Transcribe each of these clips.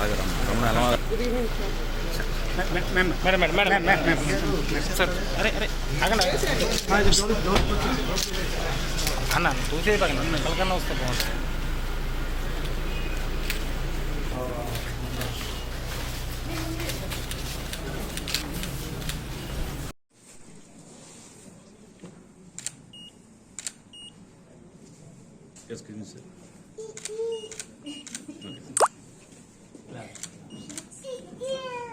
రమణ ఎలా madam madam madam madam sir అరే అరే ఆగండి అన్న చూసేది బాగా కలకన్నా వస్తే బాగుంటుంది Excuse me, sir.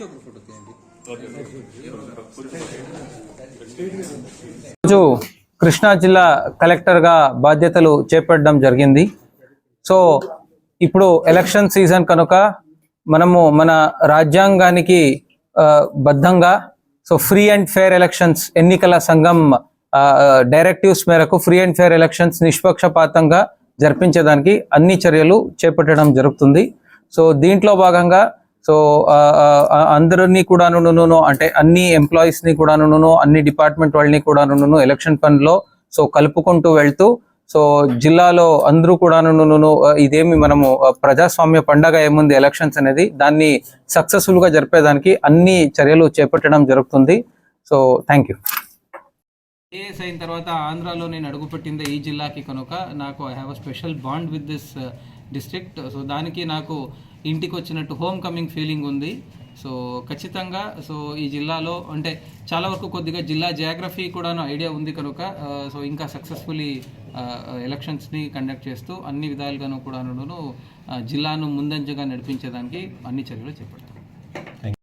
ముందు ఒక ఫోటో తీయండి. రోజు కృష్ణా జిల్లా కలెక్టర్గా బాధ్యతలు చేపట్టడం జరిగింది. సో ఇప్పుడు ఎలక్షన్ సీజన్ కనుక మనము మన రాజ్యాంగానికి బద్ధంగా so free and fair elections ఎన్నికల సంఘం డైరెక్టివ్స్ మేరకు ఫ్రీ అండ్ ఫేర్ ఎలక్షన్స్ నిష్పక్షపాతంగా జరిపించేదానికి అన్ని చర్యలు చేపట్టడం జరుగుతుంది. సో దీంట్లో భాగంగా సో అందరినీ కూడా ఆ, అందరినీ కూడాను అంటే అన్ని ఎంప్లాయీస్ని కూడాను అన్ని డిపార్ట్మెంట్ వాళ్ళని కూడాను ఎలక్షన్ పనిలో సో కలుపుకుంటూ వెళ్తూ సో జిల్లాలో అందరూ కూడాను ఇదేమి మనము ప్రజాస్వామ్య పండగ ఏముంది ఎలక్షన్స్ అనేది దాన్ని సక్సెస్ఫుల్గా జరిపేదానికి అన్ని చర్యలు చేపట్టడం జరుగుతుంది. So thank you. ఏఎస్ అయిన తర్వాత ఆంధ్రాలో నేను అడుగుపెట్టింది ఈ జిల్లాకి కనుక నాకు I have a special bond with this district so దానికి నాకు ఇంటికి వచ్చినట్టు హోమ్ కమింగ్ ఫీలింగ్ ఉంది. సో ఖచ్చితంగా సో ఈ జిల్లాలో అంటే చాలా వరకు కొద్దిగా జిల్లా జాగ్రఫీ కూడా ఐడియా ఉంది కనుక uh, సో ఇంకా సక్సెస్ఫుల్లీ ఎలక్షన్స్ని కండక్ట్ చేస్తూ అన్ని విధాలుగాను కూడాను uh, జిల్లాను ముందంజగా నడిపించేదానికి అన్ని చర్యలు చేపడతాం